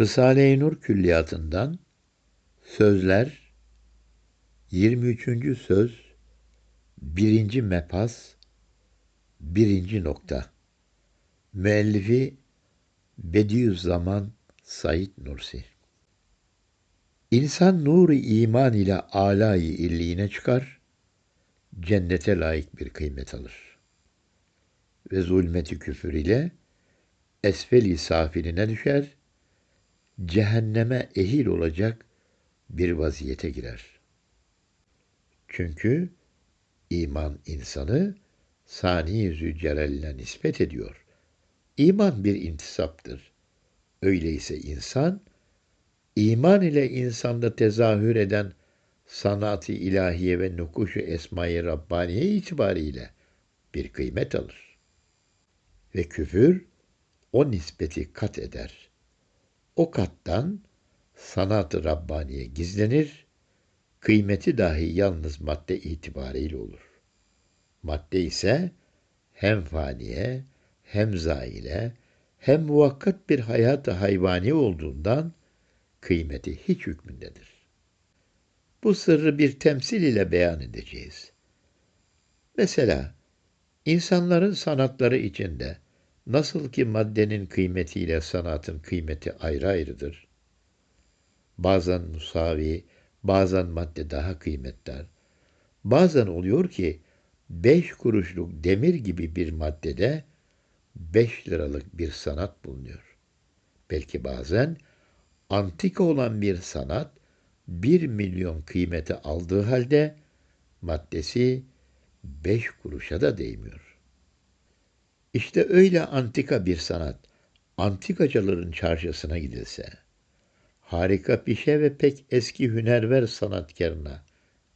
Risale-i Nur külliyatından sözler 23. söz 1. mepas 1. nokta Müellifi Bediüzzaman Said Nursi İnsan nuru iman ile alayı illiğine çıkar, cennete layık bir kıymet alır. Ve zulmeti küfür ile esfeli safiline düşer, cehenneme ehil olacak bir vaziyete girer. Çünkü iman insanı Sani Zülcelal'ine nispet ediyor. İman bir intisaptır. Öyleyse insan, iman ile insanda tezahür eden sanatı ilahiye ve nukuşu esma-i Rabbaniye itibariyle bir kıymet alır. Ve küfür o nispeti kat eder. O kattan sanat-ı Rabbaniye gizlenir, kıymeti dahi yalnız madde itibariyle olur. Madde ise hem faniye, hem zaile, hem muvakkat bir hayat-ı hayvani olduğundan kıymeti hiç hükmündedir. Bu sırrı bir temsil ile beyan edeceğiz. Mesela insanların sanatları içinde nasıl ki maddenin kıymetiyle sanatın kıymeti ayrı ayrıdır. Bazen musavi, bazen madde daha kıymetler. Bazen oluyor ki beş kuruşluk demir gibi bir maddede beş liralık bir sanat bulunuyor. Belki bazen antika olan bir sanat bir milyon kıymeti aldığı halde maddesi beş kuruşa da değmiyor. İşte öyle antika bir sanat, antikacıların çarşısına gidilse, harika pişe ve pek eski hünerver sanatkarına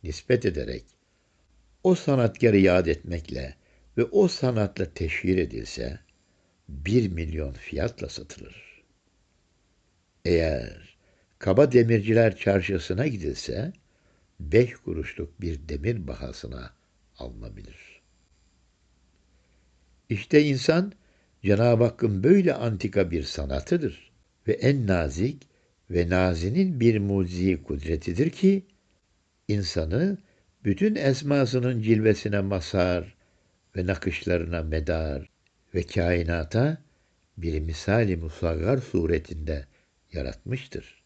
nispet ederek, o sanatkarı yad etmekle ve o sanatla teşhir edilse, bir milyon fiyatla satılır. Eğer kaba demirciler çarşısına gidilse, beş kuruşluk bir demir bahasına alınabilir. İşte insan, Cenab-ı Hakk'ın böyle antika bir sanatıdır ve en nazik ve nazinin bir mucizi kudretidir ki, insanı bütün esmasının cilvesine masar ve nakışlarına medar ve kainata bir misali musaggar suretinde yaratmıştır.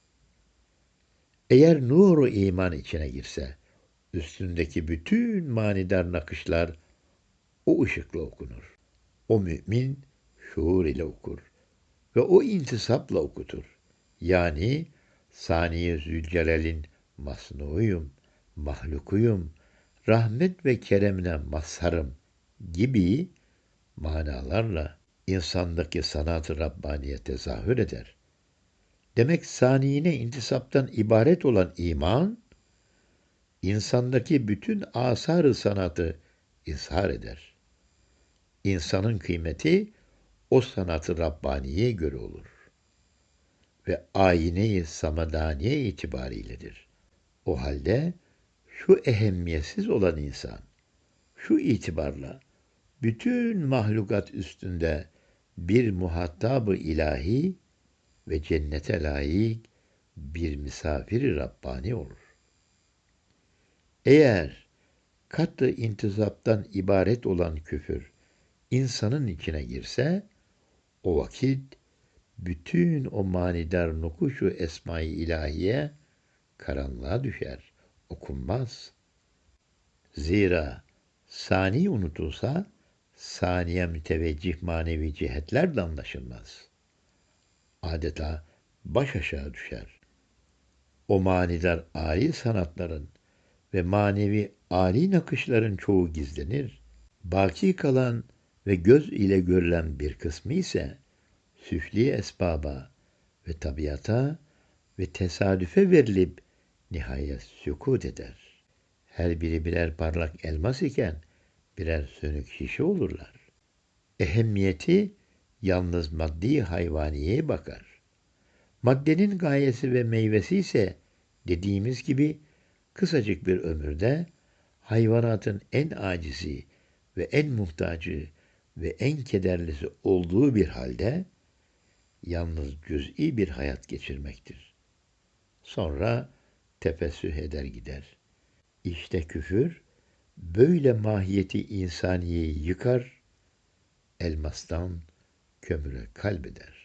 Eğer nuru iman içine girse, üstündeki bütün manidar nakışlar o ışıkla okunur. O mümin şuur ile okur ve o intisapla okutur. Yani Saniye Zülcelal'in masnuyum, mahlukuyum, rahmet ve keremine mazharım gibi manalarla insandaki sanat-ı Rabbaniye tezahür eder. Demek saniyine intisaptan ibaret olan iman, insandaki bütün asar-ı sanatı izhar eder. İnsanın kıymeti o sanatı Rabbaniye göre olur ve ayine-i samadaniye itibariyledir. O halde şu ehemmiyetsiz olan insan, şu itibarla bütün mahlukat üstünde bir muhatabı ilahi ve cennete layık bir misafiri Rabbani olur. Eğer katı intizaptan ibaret olan küfür insanın içine girse, o vakit bütün o manidar nukuşu esma-i ilahiye karanlığa düşer, okunmaz. Zira sani unutulsa, saniye müteveccih manevi cihetler de anlaşılmaz. Adeta baş aşağı düşer. O manidar âli sanatların ve manevi âli nakışların çoğu gizlenir. Baki kalan ve göz ile görülen bir kısmı ise süfli esbaba ve tabiata ve tesadüfe verilip nihayet sükut eder. Her biri birer parlak elmas iken birer sönük şişe olurlar. Ehemmiyeti yalnız maddi hayvaniyeye bakar. Maddenin gayesi ve meyvesi ise dediğimiz gibi kısacık bir ömürde hayvanatın en acizi ve en muhtacı ve en kederlisi olduğu bir halde yalnız cüz'i bir hayat geçirmektir. Sonra tefessüh eder gider. İşte küfür böyle mahiyeti insaniyeyi yıkar, elmastan kömüre kalbeder.